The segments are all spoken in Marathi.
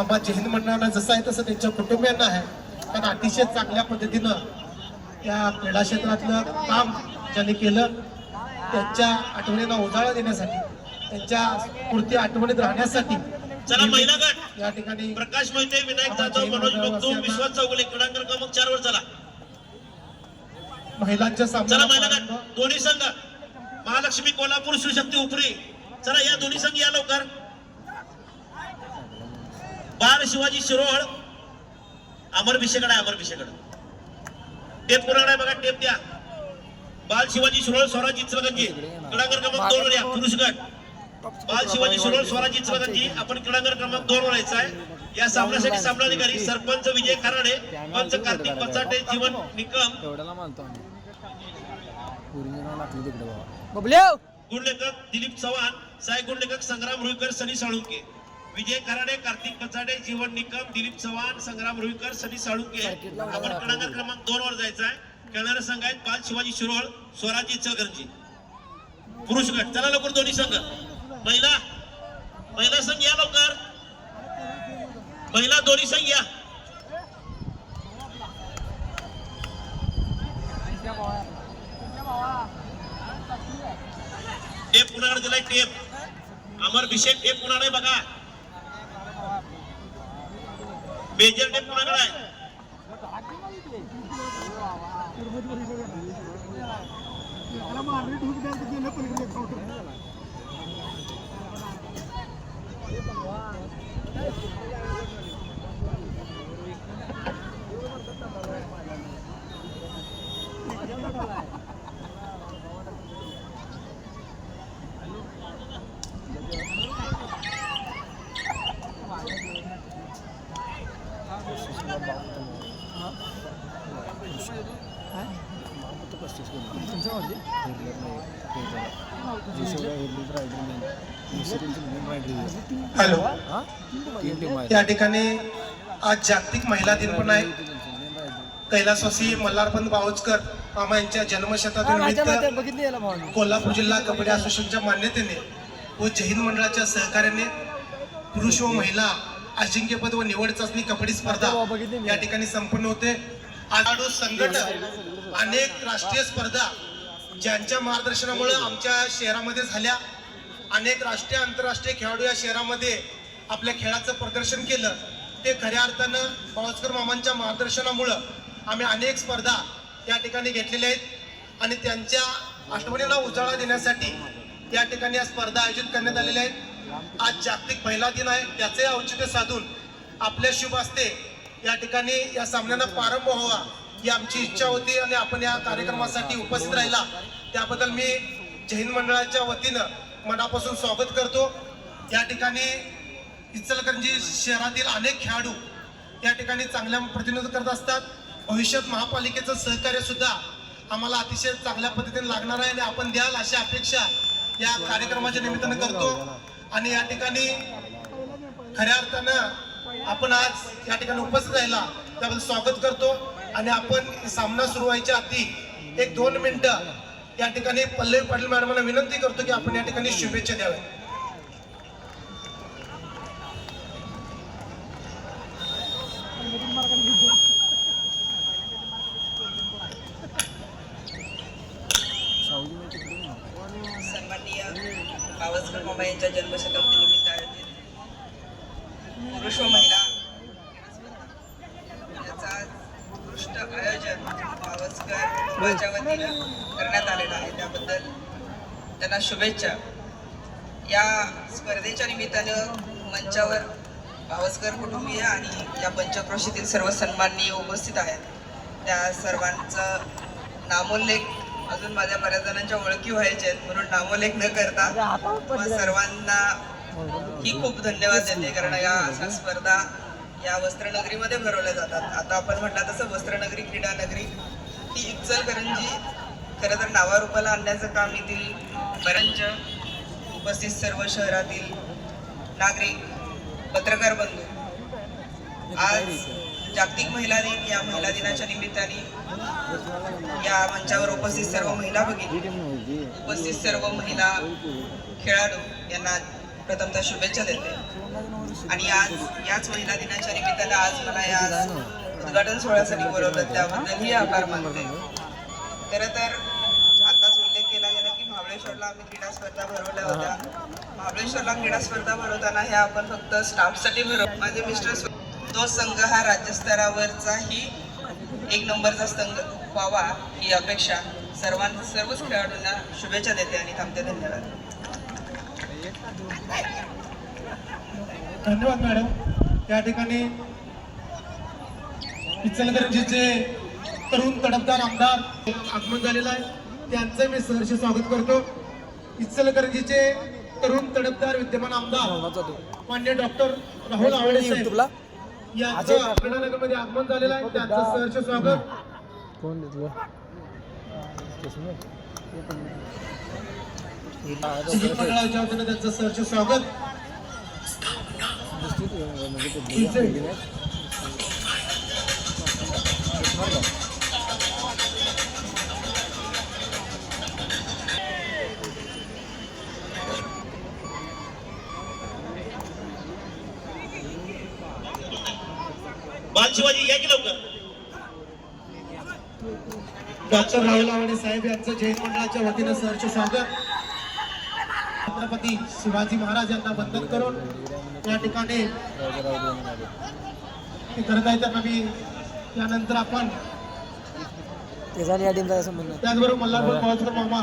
आम्हा जैन मंडळांना जसं आहे तसं त्यांच्या कुटुंबियांना आहे. कारण अतिशय चांगल्या पद्धतीनं या क्रीडा क्षेत्रातलं काम ज्यांनी केलं त्यांच्या आठवणींना उजाळा देण्यासाठी त्यांच्या पुढती आठवणीत राहण्यासाठी चला महिला गट. या ठिकाणी प्रकाश मोहिते विनायक जाधव मनोज बगदूम विश्वास चौगुले क्रीडांगण क्रमांक चार वर चला. महिलांच्या चला महिला गट. दोन्ही संघ. महालक्ष्मी कोल्हापूर शिवशक्ती उपरी. चला या दोन्ही संघ या लवकर. बाल शिवाजी शिरोळ अमर भिषेकडे अमर भिषेकडे टेप कुणाकडे बघा टेप द्या. बाल शिवाजी शिरोळ स्वराज इचलगंजी क्रीडांगण क्रमांक दोन वर या पुरुष गट बाल शिवाजी शिरोळ स्वराज इचलगंजी आपण क्रीडांगण क्रमांक दोन वर यायचा आहे. या सामन्यासाठी सामनाधिकारी सरपंच विजय खराडे पंच कार्तिक पचाटे जीवन निकम. मानतो गुणलेखक दिलीप चव्हाण साय गुणलेखक संग्राम रुईकर सनी साळुंके. विजय कराडे कार्तिक पचाडे जीवन निकम दिलीप चव्हाण संग्राम रुईकर सनी साळुंके. आपण क्रमांक क्रमांक दोन वर जायचा आहे. खेळणारे संघ आहेत बाल शिवाजी शिरोळ स्वराज इचलकरंजी. पुरुष गट. चला लवकर दोन्ही संघ. महिला महिला संघ या लवकर. महिला दोन्ही संघ या. टेप कुणाकडे दिलाय? टेप. अमर भिषेक टेप कुणाकडे बघा. मेजर टेप कुणाकडे आहे पस्तीस किलो हेडलर नाही जे सगळं हेडलीच रायडर मेन दुसऱ्यांची मेन रायडर हॅलो हा तीन टीम आहे या ठिकाणी आज जागतिक महिला दिन पण आहे. कैलासवासी मल्हारपंत बावचकर मामा यांच्या भाऊ कोल्हापूर जिल्हा कबड्डी असोसिएशनच्या मान्यतेने व जैन मंडळाच्या सहकार्याने पुरुष व महिला अजिंक्यपद व निवड चाचणी कबड्डी स्पर्धा या ठिकाणी संपन्न होते. आघाडू संघटन अनेक राष्ट्रीय स्पर्धा ज्यांच्या मार्गदर्शनामुळे आमच्या शहरामध्ये झाल्या. अनेक राष्ट्रीय आंतरराष्ट्रीय खेळाडू या शहरामध्ये आपल्या खेळाचं प्रदर्शन केलं ते खऱ्या अर्थानं बावस्कर मामांच्या मार्गदर्शनामुळं आम्ही अनेक स्पर्धा या ठिकाणी घेतलेल्या आहेत. आणि त्यांच्या आठवणीला उजाळा देण्यासाठी या ठिकाणी या स्पर्धा आयोजित करण्यात आलेल्या आहेत. आज जागतिक महिला दिन आहे. त्याचे औचित्य साधून आपल्या शुभ असते या ठिकाणी या सामन्यांना प्रारंभ व्हावा ही आमची इच्छा होती आणि आपण या कार्यक्रमासाठी उपस्थित राहिला. त्याबद्दल मी जैन मंडळाच्या वतीनं मनापासून स्वागत करतो. या ठिकाणी इचलकरंजी शहरातील अनेक खेळाडू या ठिकाणी चांगल्या प्रतिनिधित्व करत असतात. भविष्यात महापालिकेचं सहकार्य सुद्धा आम्हाला अतिशय चांगल्या पद्धतीने लागणार आहे आणि आपण द्याल अशी अपेक्षा या कार्यक्रमाच्या निमित्तानं करतो. आणि या ठिकाणी खऱ्या अर्थानं आपण आज या ठिकाणी उपस्थित राहिला त्याबद्दल स्वागत करतो. आणि आपण सामना सुरू व्हायच्या आधी एक दोन मिनिटं या ठिकाणी पल्लवी पाटील मॅडमांना विनंती करतो की आपण या ठिकाणी शुभेच्छा द्याव्या सावजी मी तिकडे ना. सन्माननीय पावसकर मामा यांच्या जन्मशताब्दी निमित्त आयोजित पुरुष व महिला याचा उत्कृष्ट आयोजन पावसकर कुटुंबाच्या वतीनं करण्यात आलेलं आहे. त्याबद्दल त्यांना शुभेच्छा. या स्पर्धेच्या निमित्तानं मंचावर भावसकर कुटुंबीय आणि या पंचक्रोशीतील सर्व सन्माननीय उपस्थित आहेत. त्या सर्वांचा नामोल्लेख अजून माझ्या बऱ्याच जणांच्या ओळखी व्हायच्या आहेत म्हणून नामोल्लेख न करता सर्वांना ही खूप धन्यवाद देते कारण या अशा स्पर्धा या वस्त्रनगरीमध्ये भरवल्या जातात. आता आपण म्हटलं तसं वस्त्रनगरी क्रीडा नगरी ही इचलकरंजी खरं तर नावारूपाला आणण्याचं काम येथील बऱ्याच उपस्थित सर्व शहरातील नागरिक पत्रकार बंधू. आज जागतिक महिला दिन या महिला दिनाच्या निमित्ताने या मंचावर उपस्थित सर्व महिला भगिनी उपस्थित सर्व महिला खेळाडू यांना प्रथमतः शुभेच्छा देते. आणि आज याच महिला दिनाच्या निमित्तानं आज मला या उद्घाटन सोहळ्यासाठी बोलवलं त्याबद्दलही आभार मानते. खरं तर आताच उल्लेख केला गेला की महाबळेश्वरला आम्ही क्रीडा स्पर्धा भरवल्या होत्या. महाबळेश्वरला क्रीडा स्पर्धा भरवताना ह्या आपण फक्त स्टाफसाठी भरव माझे मिस्टर तो संघ हा राज्यस्तरावरचाही एक नंबरचा संघ व्हावा ही अपेक्षा सर्वांना सर्वच खेळाडूंना शुभेच्छा देते आणि थांबते. धन्यवाद. धन्यवाद मॅडम. या ठिकाणी इचलकरंजीचे तरुण तडफदार आमदार आगमन झालेलं आहे. त्यांचं मी सहर्ष स्वागत करतो. इचलकरंजीचे तरुण तडफदार विद्यमान आमदार मान्य डॉक्टर राहुल आवडे यांचं अण्णानगरमध्ये आगमन झालेलं आहे. त्यांचं सहर्ष स्वागत. कोण मंडळाच्या वतीनं त्यांचं सहर्ष स्वागत. बाल शिवाजी या की लवकर? डॉक्टर राहुल आवडे साहेब यांचं जैन मंडळाच्या वतीनं सहर्ष स्वागत. छत्रपती शिवाजी महाराज यांना वंदन करून या ठिकाणी करत आहे त्यांना मी त्यानंतर आपण त्याचबरोबर मल्हारपूर पवारकर मामा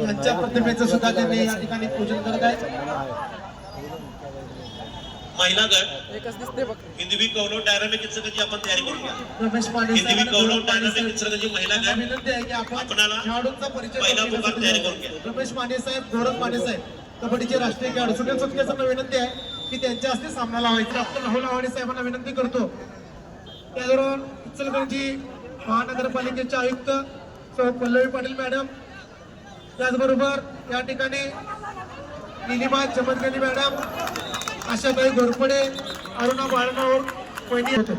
यांच्या प्रतिमेचं सुद्धा त्यांनी या ठिकाणी पूजन करत आहे महिला गट एकच दिसते बघ. हिंदवी कौरव डायनामिक इचलकरंजी आपण तयारी करूया रमेश हिंदवी डायनामिक इचलकरंजी महिला गट विनंती आहे की आपण आपणाला खेळाडूंचा परिचय पहिला करून पुकार घेण्यासाठी तयारी करून घ्या. रमेश पांडे साहेब गौरव पांडे साहेब कबड्डीचे राष्ट्रीय खेळाडू सुनील सुटके विनंती आहे की त्यांच्या हस्ते सामना लावायचा. डॉक्टर राहुल आवाडे साहेबांना विनंती करतो. त्याचबरोबर इचलकरंजी महानगरपालिकेचे आयुक्त सौ पल्लवी पाटील मॅडम त्याचबरोबर या ठिकाणी निलिमा चमनगणी मॅडम आशाबाई घोरपडे अरुणा बाळनावर पहिली होते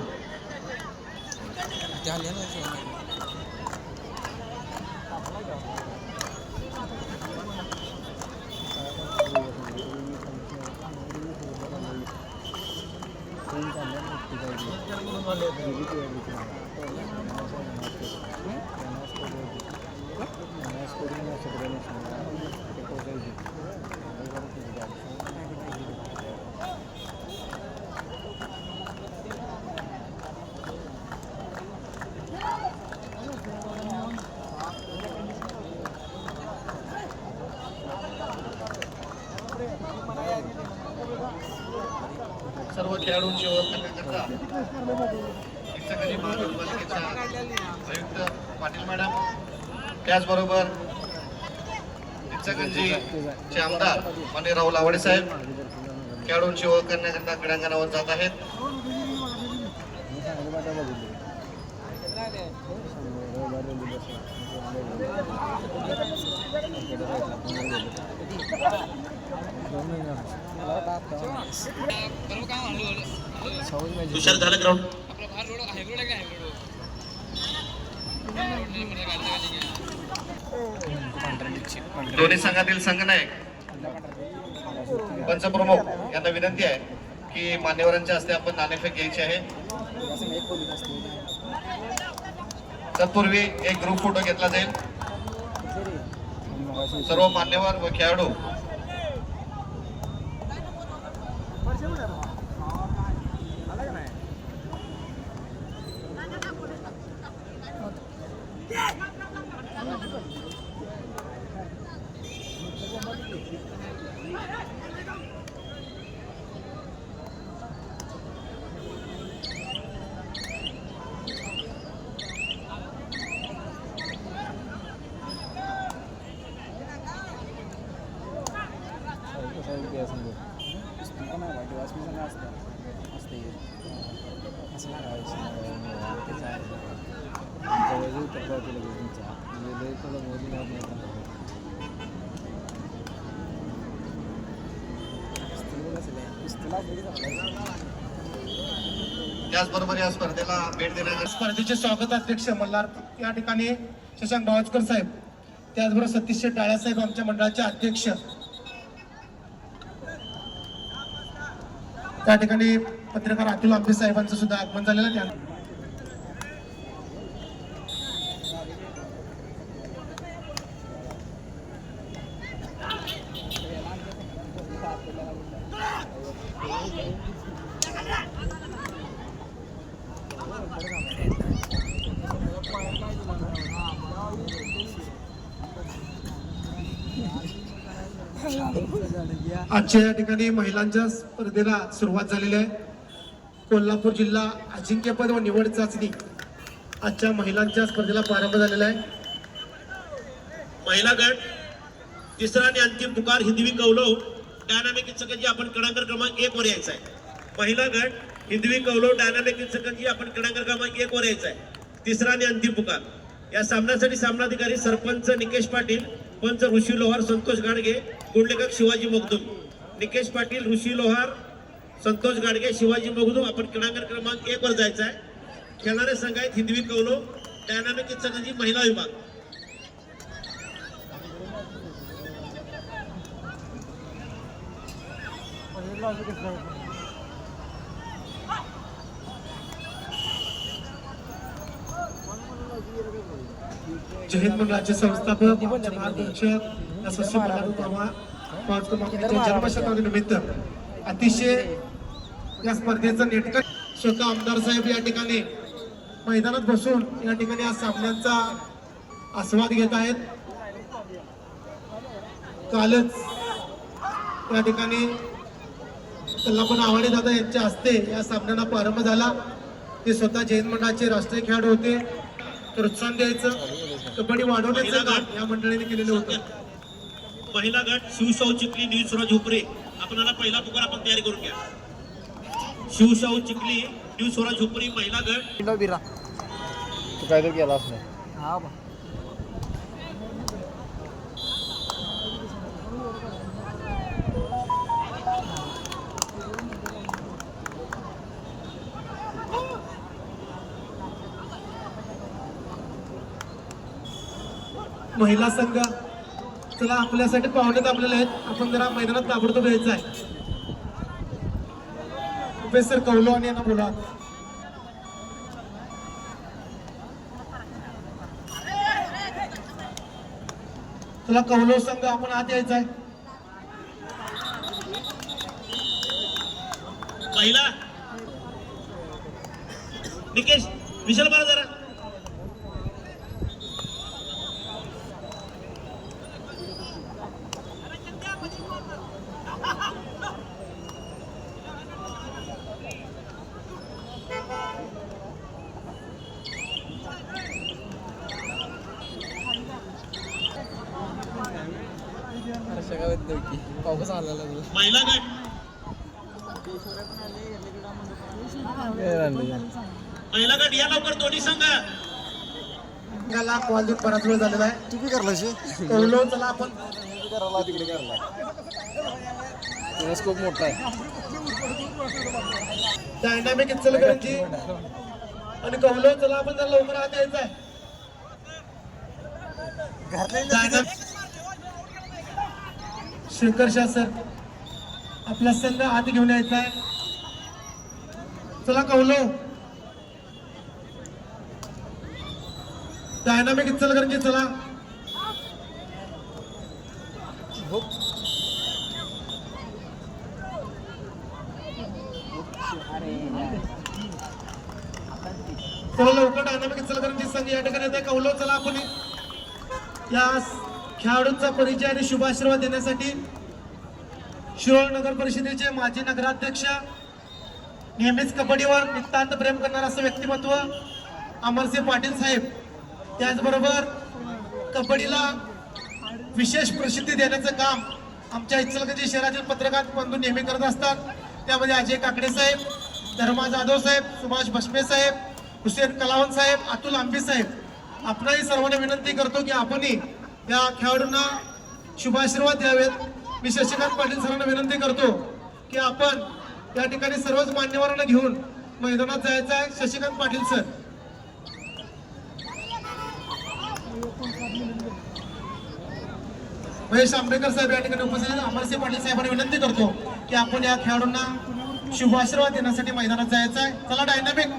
सर्व खेळाडूंची ओळख करण्याकरता इचलकरंजी महानगरपालिकेच्या आयुक्त पाटील मॅडम. त्याचबरोबर इचलकरंजीचे आमदार मान्य राहुल आवडे साहेब खेळाडूंची ओळख करण्याकरता क्रीडांगणावर जात आहेत. तुषार झालं ग्राउंड दोन्ही संघातील संघनायक पंचप्रमुख यांना विनंती आहे की मान्यवरांच्या हस्ते आपण नाणेफेक घ्यायची आहे. तत्पूर्वी एक ग्रुप फोटो घेतला जाईल. सर्व मान्यवर व खेळाडू त्याचबरोबर या स्पर्धेला भेट देण्याच्या स्पर्धेचे स्वागत अध्यक्ष मल्हार या ठिकाणी शशांक बावचकर साहेब. त्याचबरोबर सतीश शेठ डाळ्या साहेब आमच्या मंडळाचे अध्यक्ष. त्या ठिकाणी पत्रकार अतुल आंबे साहेबांचं सुद्धा आगमन झालेलं आहे त्या आजच्या या ठिकाणी महिलांच्या स्पर्धेला सुरुवात झालेली आहे. कोल्हापूर जिल्हा अजिंक्यपद व निवड चाचणी आजच्या महिलांच्या स्पर्धेला प्रारंभ झालेला आहे. महिला गट तिसरा आणि अंतिम पुकार हिंदवी कौलव डायनामिक इचकंजी आपण क्रमांक क्रमांक एक वर यायचा आहे. महिला गट हिंदवी कौलव डायनामिक इचकंजी आपण क्रमांक क्रमांक एक वर यायचा आहे. तिसरा आणि अंतिम पुकार. या सामन्यासाठी सामनाधिकारी सरपंच निकेश पाटील पंच ऋषी लोहार संतोष गाडगे गुणलेखक शिवाजी मगदूम. निकेश पाटील ऋषी लोहार संतोष गाडगे शिवाजी मगदूम आपण क्रीडांगण क्रमांक एक वर जायचा आहे खेळणारे संघ आहेत हिंदवी कौलो डायनामिक इचकंजी महिला विभाग. जयहिंद मंडळाचे संस्थापक आमचे यांच्या जन्मशताब्दीनिमित्त अतिशय या स्पर्धेचं नेटकं स्वतः आमदार साहेब या ठिकाणी मैदानात बसून या ठिकाणी आज सामन्यांचा आस्वाद घेत आहेत. कालच या ठिकाणी पण आव्हाडे दादा यांच्या हस्ते या सामन्यांना प्रारंभ झाला. ते स्वतः जैन मंडळाचे राष्ट्रीय खेळाडू होते. प्रोत्साहन द्यायचं. कबड्डी वाढवण्याचं काम या मंडळीने केलेलं होतं. महिला गट शिवशाहू चिखली न्यूज स्वराज हुपरे आपल्याला पहिला पुकार आपण तयारी करून घ्या. शिवशाहू चिखली न्यूज स्वराज हुपरी महिला गट. बिरा. तू काहीतरी केला असं हा बा. महिला संघ चला आपल्यासाठी पाहुणे आपल्याला आहेत. आपण जरा मैदानात ताबडतोब यायचं आहे. प्रोफेसर कौलवान यांना बोला. चला कौलव संघ आपण आत यायचा आहे. पहिला. निकेश विशाल बारा जरा महिला गट. महिला गट या लवकर दोन्ही संघ. त्याला देऊन बराच वेळ झालेला आहे. तू बी करला कौलव चला आपण. करायला तिकडे करायला स्कोप मोठा आहे. डायनामिक इचलकरंजी आणि कौलव चला आपण जरा लवकर आत यायचं आहे. शेखर शाह सर आपला संघ आत घेऊन यायचा आहे. चला कौलो. डायनामिक इचलकरंजी चला. चला लवकर डायनामिक इचलकरंजी संघ या ठिकाणी कौलो चला आपण या. खेळाडूंचा परिचय आणि शुभाशीर्वाद देण्यासाठी शिरोळ नगर परिषदेचे माजी नगराध्यक्ष नेहमीच कबड्डीवर नितांत प्रेम करणारं असं व्यक्तिमत्व अमरसिंह पाटील साहेब. त्याचबरोबर कबड्डीला विशेष प्रसिद्धी देण्याचं काम आमच्या इचलकरंजी शहरातील पत्रकार बंधू नेहमी करत असतात. त्यामध्ये अजय काकडे साहेब धर्मा जाधव साहेब सुभाष भस्मे साहेब हुसेन कलावंत साहेब अतुल आंबे साहेब. आपणाही सर्वांना विनंती करतो की आपणही या खेळाडूंना शुभाशीर्वाद द्यावेत. मी शशिकांत पाटील सरांना विनंती करतो की आपण या ठिकाणी सर्वच मान्यवरांना घेऊन मैदानात जायचं आहे. शशिकांत पाटील सर. महेश आंबेडकर साहेब या ठिकाणी उपस्थित आहेत. अमरसिंह पाटील साहेबांना विनंती करतो की आपण या खेळाडूंना शुभाशीर्वाद देण्यासाठी मैदानात जायचं आहे. चला डायनामिक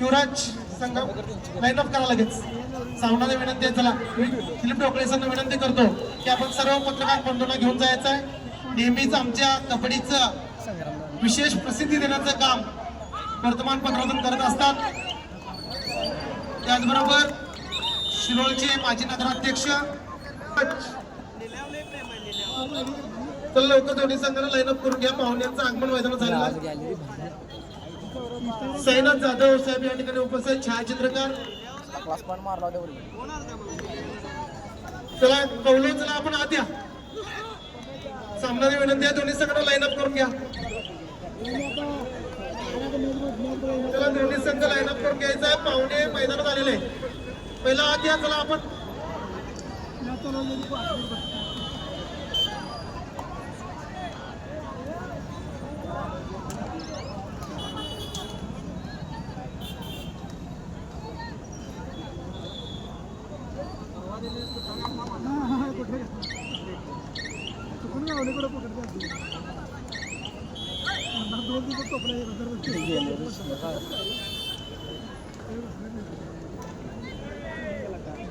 युवराज संघ लाईन अप करा लगेच. सावनाला विनंती आहे चला. दिलीप ढोकळे सरांना विनंती करतो की आपण सर्व पत्रकार बंधूंना घेऊन जायचं आहे. नेहमीच आमच्या कबड्डीचं विशेष प्रसिद्धी देण्याचं काम वर्तमानपत्रातून करत असतात. त्याचबरोबर शिरोळचे माजी नगराध्यक्ष तर लवकर दोन्ही संघाला लाईनअप करून घ्या. पाहुण्यांचं आगमन मैदानात झालेलं सैनात जाधव साहेब या ठिकाणी उपस्थित छायाचित्रकार क्लास पॉईंट मारला होता चला कौलो चला आपण आत या. सामनाची विनंती आहे दोन्ही संघाला लाईन अप करून घ्या. चला दोन्ही संघ लाईन अप करून घ्यायचा आहे. पाहुणे मैदानात आलेले आहे. पहिला आत या चला आपण.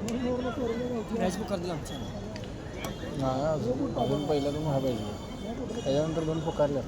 मॅच बुक कर दिला आमच्या नाही अजून अजून पहिला दोन व्हायला पाहिजे. त्याच्यानंतर दोन पुकारल्या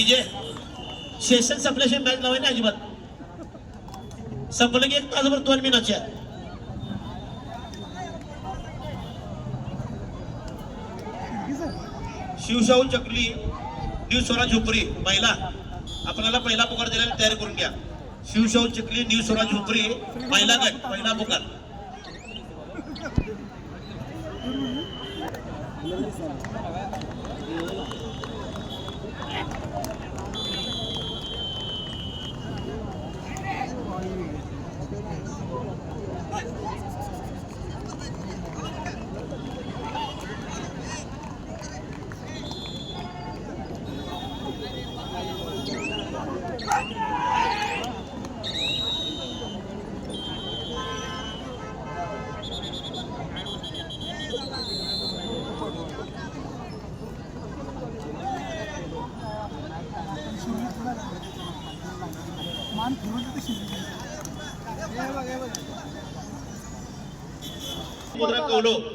जे सेशन संपल्याशिवाय मॅच लावायने अजिबात. संपलं की एक तासभर दोन मिनिटाच्या शिवशाहू चकली न्यू स्वराज झोपरी महिला. आपल्याला पहिला पुकार दिलेला तयार करून घ्या. शिवशाहू चकली न्यू स्वराज झोपरी महिला गट पहिला पुकार. मुद्रा कौलो